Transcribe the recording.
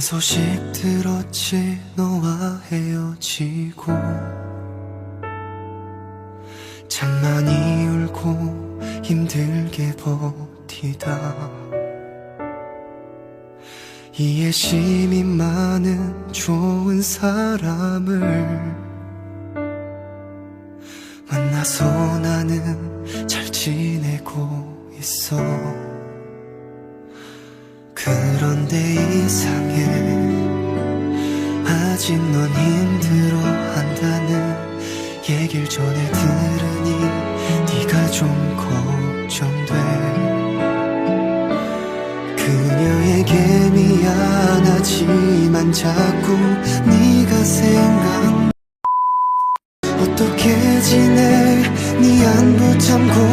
내 소식 들었지 너와 헤어지고. 참 많이 울고 힘들게 버티다. 이해심이 많은 좋은 사람을 만나서 나는 잘 지내고 있어 그런데 이상해. 아직 넌 힘들어 한다는 얘길 전에 들으니 네가 좀 걱정돼. 그녀에게 미안하지만 자꾸 네가 생각 어떻게 지내? 네 안부 참 궁금